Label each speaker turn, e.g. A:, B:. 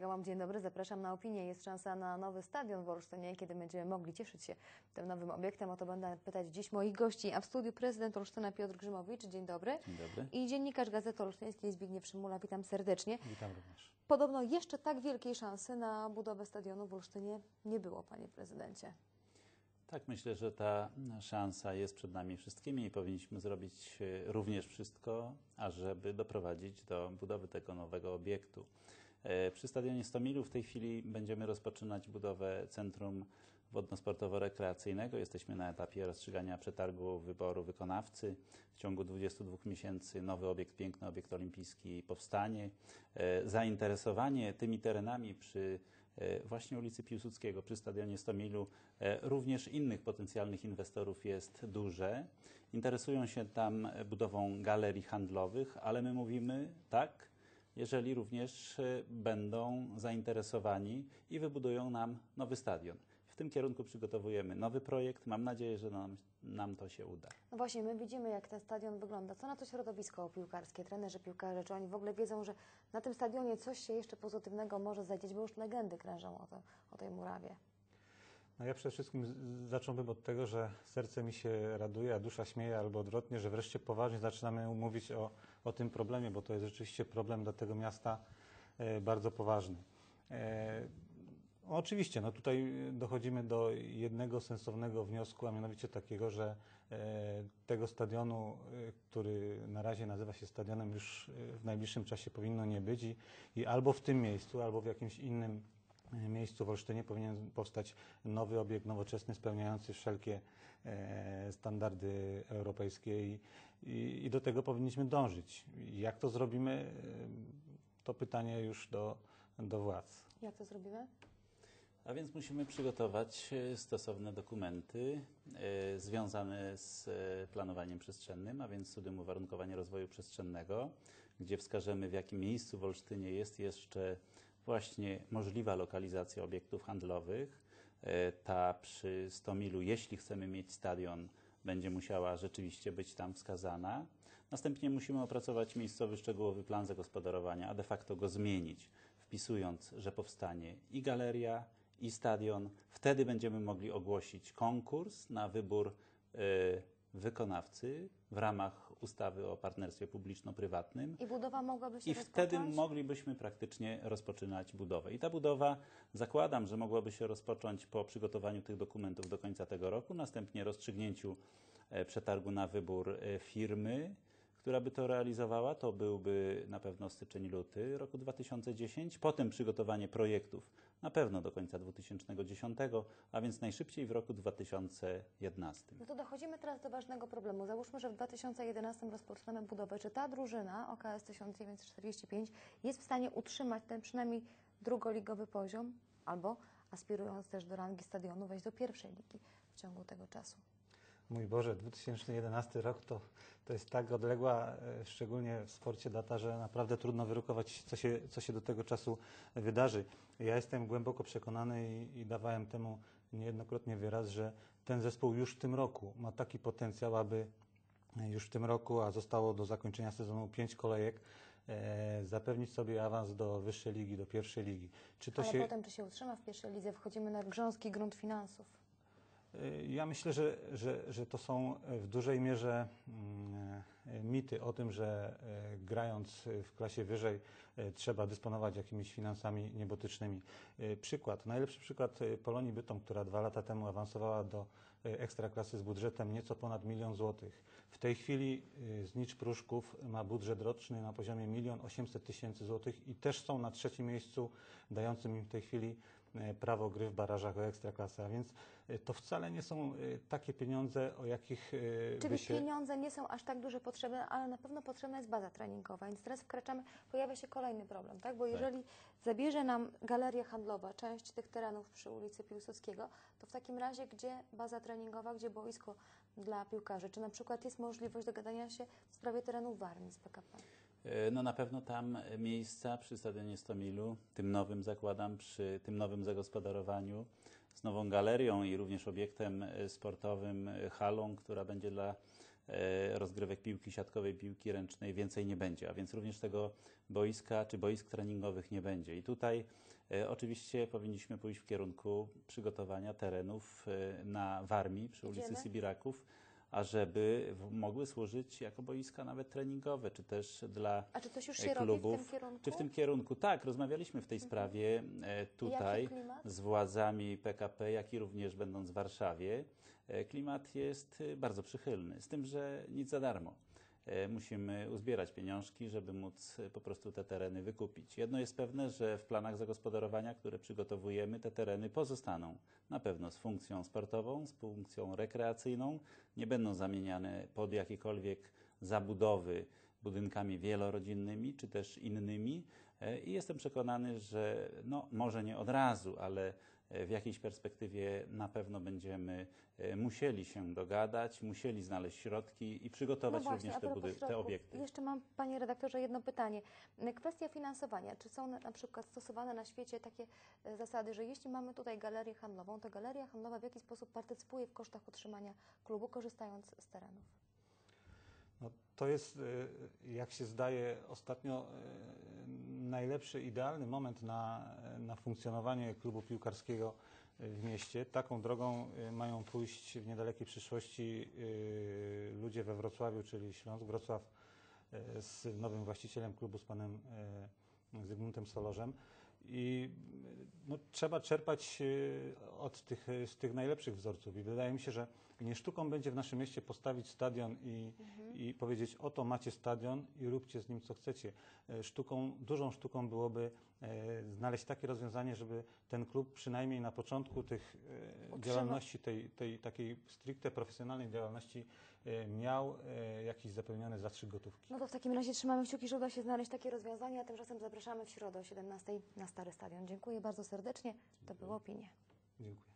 A: Gałam, dzień dobry, zapraszam na opinię. Jest szansa na nowy stadion w Olsztynie, kiedy będziemy mogli cieszyć się tym nowym obiektem. O to będę pytać dziś moich gości, a w studiu prezydent Olsztyna Piotr Grzymowicz, dzień dobry.
B: Dzień dobry.
A: I dziennikarz Gazety Olsztyńskiej Zbigniew Szymula, witam serdecznie.
B: Witam również.
A: Podobno jeszcze tak wielkiej szansy na budowę stadionu w Olsztynie nie było, panie prezydencie.
B: Tak, myślę, że ta szansa jest przed nami wszystkimi i powinniśmy zrobić e, również wszystko, ażeby doprowadzić do budowy tego nowego obiektu. E, Przy stadionie 100 Milu w tej chwili będziemy rozpoczynać budowę centrum wodno-sportowo-rekreacyjnego. Jesteśmy na etapie rozstrzygania przetargu wyboru wykonawcy. W ciągu 22 miesięcy nowy obiekt, piękny obiekt olimpijski powstanie. E, Zainteresowanie tymi terenami przy e, właśnie ulicy Piłsudskiego, przy stadionie 100 Milu, e, również innych potencjalnych inwestorów jest duże. Interesują się tam budową galerii handlowych, ale my mówimy tak, jeżeli również e, będą zainteresowani i wybudują nam nowy stadion. W tym kierunku przygotowujemy nowy projekt. Mam nadzieję, że nam, nam to się uda.
A: No właśnie, my widzimy, jak ten stadion wygląda. Co na to środowisko piłkarskie, trenerzy piłkarze? Czy oni w ogóle wiedzą, że na tym stadionie coś się jeszcze pozytywnego może zadzieć, bo już legendy krężą o, to, o tej murawie.
C: No ja przede wszystkim zacząłbym od tego, że serce mi się raduje, a dusza śmieje, albo odwrotnie, że wreszcie poważnie zaczynamy mówić o, o tym problemie, bo to jest rzeczywiście problem dla tego miasta e, bardzo poważny. E, oczywiście, no tutaj dochodzimy do jednego sensownego wniosku, a mianowicie takiego, że e, tego stadionu, który na razie nazywa się stadionem, już w najbliższym czasie powinno nie być i, i albo w tym miejscu, albo w jakimś innym miejscu w Olsztynie powinien powstać nowy obiekt nowoczesny, spełniający wszelkie e, standardy europejskie i, i, i do tego powinniśmy dążyć. Jak to zrobimy, e, to pytanie już do, do władz.
A: Jak to zrobimy?
B: A więc musimy przygotować e, stosowne dokumenty związane z planowaniem przestrzennym, a więc studiem uwarunkowania rozwoju przestrzennego, gdzie wskażemy w jakim miejscu w Olsztynie jest jeszcze właśnie możliwa lokalizacja obiektów handlowych. E, Ta przy 100 milu, jeśli chcemy mieć stadion, będzie musiała rzeczywiście być tam wskazana. Następnie musimy opracować miejscowy szczegółowy plan zagospodarowania, a de facto go zmienić, wpisując, że powstanie i galeria, i stadion. Wtedy będziemy mogli ogłosić konkurs na wybór e, wykonawcy w ramach ustawy o partnerstwie publiczno-prywatnym.
A: I budowa mogłaby się
B: I wtedy
A: rozpocząć?
B: moglibyśmy praktycznie rozpoczynać budowę. I ta budowa, zakładam, że mogłaby się rozpocząć po przygotowaniu tych dokumentów do końca tego roku, następnie rozstrzygnięciu e, przetargu na wybór e, firmy, która by to realizowała. To byłby na pewno styczeń, luty roku 2010. Potem przygotowanie projektów na pewno do końca 2010, a więc najszybciej w roku 2011.
A: No to dochodzimy teraz do ważnego problemu. Załóżmy, że w 2011 rozpoczynamy budowę. Czy ta drużyna OKS 1945 jest w stanie utrzymać ten przynajmniej drugoligowy poziom albo aspirując też do rangi stadionu wejść do pierwszej ligi w ciągu tego czasu?
C: Mój Boże, 2011 rok to, to jest tak odległa, e, szczególnie w sporcie data, że naprawdę trudno wyrokować, co się, co się do tego czasu wydarzy. Ja jestem głęboko przekonany i, i dawałem temu niejednokrotnie wyraz, że ten zespół już w tym roku ma taki potencjał, aby już w tym roku, a zostało do zakończenia sezonu pięć kolejek, e, zapewnić sobie awans do wyższej ligi, do pierwszej ligi. Czy to
A: Ale
C: się...
A: potem, czy się utrzyma w pierwszej lidze, wchodzimy na grząski grunt finansów.
C: Y, Ja myślę, że, że, że to są w dużej mierze mm, e, mity o tym, że e, grając w klasie wyżej e, trzeba dysponować jakimiś finansami niebotycznymi. E, Przykład, najlepszy przykład e, Polonii Bytom, która dwa lata temu awansowała do e, ekstraklasy z budżetem nieco ponad milion złotych. W tej chwili e, Znicz Pruszków ma budżet roczny na poziomie milion osiemset tysięcy złotych i też są na trzecim miejscu, dającym im w tej chwili e, prawo gry w barażach o ekstraklasę. A więc e, to wcale nie są e, takie pieniądze, o jakich e,
A: Czyli
C: się...
A: pieniądze nie są aż tak duże potrzebne, ale na pewno potrzebna jest baza treningowa. Więc teraz wkraczamy, pojawia się kolejny problem, tak? Bo jeżeli zabierze nam galeria handlowa część tych terenów przy ulicy Piłsudskiego, to w takim razie gdzie baza treningowa, gdzie boisko dla piłkarzy? Czy na przykład jest możliwość dogadania się w sprawie terenów Warmii z PKP?
B: E, No na pewno tam miejsca przy stadionie 100 Milu, tym nowym zakładam, przy tym nowym zagospodarowaniu, z nową galerią i również obiektem e, sportowym, e, halą, która będzie dla e, rozgrywek piłki siatkowej, piłki ręcznej więcej nie będzie, a więc również tego boiska czy boisk treningowych nie będzie. I tutaj e, oczywiście powinniśmy pójść w kierunku przygotowania terenów e, na Warmii przy ulicy
A: Idziemy?
B: Sybiraków, ażeby mogły służyć jako boiska nawet treningowe, czy też dla
A: A czy coś już
B: e,
A: się robi w tym
B: klubów.
A: kierunku?
B: Czy w tym kierunku? Tak, rozmawialiśmy w tej sprawie e, tutaj z władzami PKP, jak i również będąc w Warszawie. E, Klimat jest bardzo przychylny, z tym, że nic za darmo. E, Musimy uzbierać pieniążki, żeby móc e, po prostu te tereny wykupić. Jedno jest pewne, że w planach zagospodarowania, które przygotowujemy, te tereny pozostaną na pewno z funkcją sportową, z funkcją rekreacyjną, nie będą zamieniane pod jakiekolwiek zabudowy budynkami wielorodzinnymi czy też innymi. E, I jestem przekonany, że no, może nie od razu, ale w jakiejś perspektywie na pewno będziemy e, musieli się dogadać, musieli znaleźć środki i przygotować
A: No właśnie,
B: również te, te obiekty.
A: Jeszcze mam, panie redaktorze, jedno pytanie. Kwestia finansowania. Czy są na, przykład stosowane na świecie takie e, zasady, że jeśli mamy tutaj galerię handlową, to galeria handlowa w jaki sposób partycypuje w kosztach utrzymania klubu, korzystając z terenów?
C: No, to jest, y, jak się zdaje, ostatnio najlepszy, idealny moment na, na funkcjonowanie klubu piłkarskiego w mieście. Taką drogą y, mają pójść w niedalekiej przyszłości y, ludzie we Wrocławiu, czyli Śląsk, Wrocław y, z nowym właścicielem klubu, z panem Zygmuntem Solorzem. I no, trzeba czerpać od tych, z tych najlepszych wzorców. I wydaje mi się, że nie sztuką będzie w naszym mieście postawić stadion i, i powiedzieć, oto macie stadion i róbcie z nim co chcecie. E, Sztuką, dużą sztuką byłoby e, znaleźć takie rozwiązanie, żeby ten klub przynajmniej na początku tych e,
A: Utrzymał.
C: działalności, tej, tej takiej stricte profesjonalnej działalności miał jakiś zapewniony zastrzyk gotówki.
A: No to w takim razie trzymamy kciuki, że uda się znaleźć takie rozwiązanie, a tymczasem zapraszamy w środę o 17 na Stary Stadion. Dziękuję bardzo serdecznie. To były opinie.
C: Dziękuję.